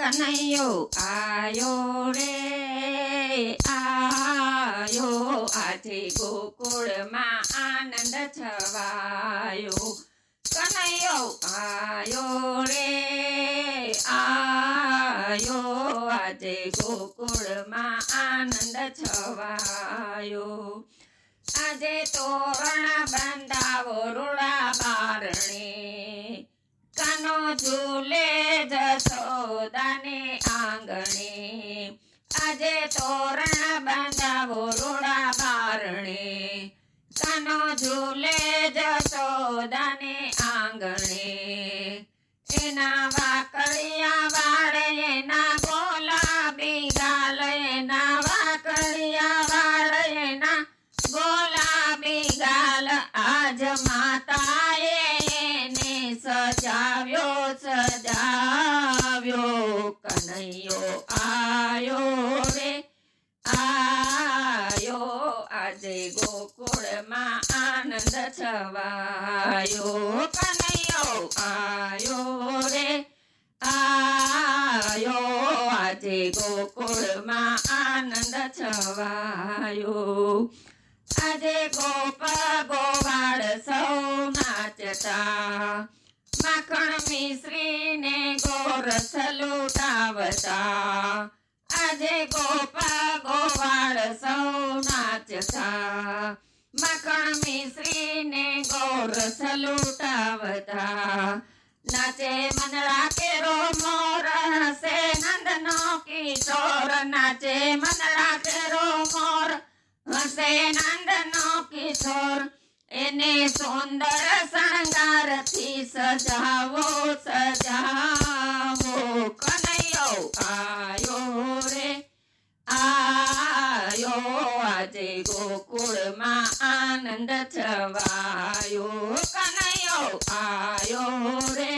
કનૈયો આયો રે આયો આજે ગોકુળમાં આનંદ છવાયો કનૈયો આયો રે આયો આજે ગોકુળમાં આનંદ છવાયો આજે તોરણ બંધાવો રૂડા બારણે કાનો ઝૂલે આજે તોરણ બંધાવો રૂડા બારણે. કાનો ઝૂલે જસોદાને આંગણે. એના વાકડિયા વાળે, એના ગોલાબી ગાલ એના વાકડિયા વાળે, એના ગોલાબી ગાલ આજ માતાએ આજે ગોકુળમાં આનંદ છવાયો, કનૈયો આયો રે, આયો. આજે ગોકુળમાં આનંદ છવાયો. આજે ગોપ ગોવાળ સૌ નાચતા માખણ મિશ્રીને ગોરસ લૂટાવતા. નાચતા માખણ મિશ્રીને ગોરસ લૂટાવતા નાચે મનડા કેરો મોર હસે નંદનો કિશોર. નાચે મનડા કેરો મોર હસે નંદનો કિશોર. એને સુંદર શણગારથી સજાવો સજાવો. આજે ગોકુળમાં આનંદ છવાયો. કનૈયો આયો રે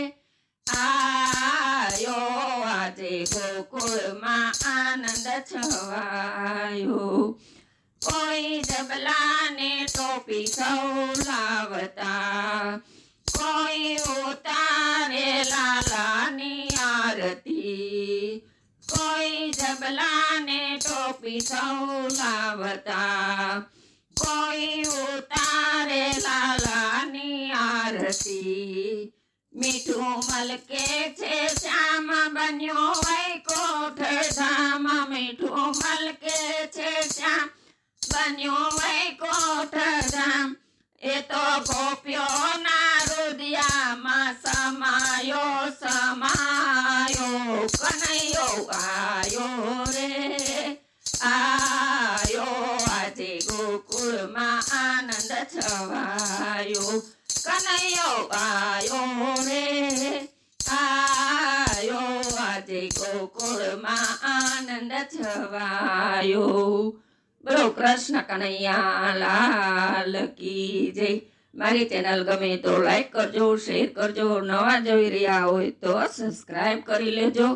આયો આજે ગોકુળમાં આનંદ છવાયો કોઈ જબલાને ટોપી સૌ લાવતા. કોઈ જબલાને ટોપી સૌ લાવતા કોઈ ઉતારે લાલાની આરતી. મીઠું મલકે છે, શ્યામ બન્યો વૈકોઠ ધામ. મીઠું મલકે છે, શ્યામ બન્યો વૈકોઠ ધામ. એ તો ગોપ્યો ના રુદિયામાં સમાયો કનૈયો આયો રે આયો આજે ગોકુળમાં આનંદ છવાયો કનૈયો આયો રે આયો આજે ગોકુળમાં આનંદ છવાયો બોલો કૃષ્ણ કનૈયા લાલ કી જય મારી ચેનલ ગમે તો લાઈક કરજો શેર કરજો, નવા જોઈ રહ્યા હોય તો સબસ્ક્રાઈબ કરી લેજો.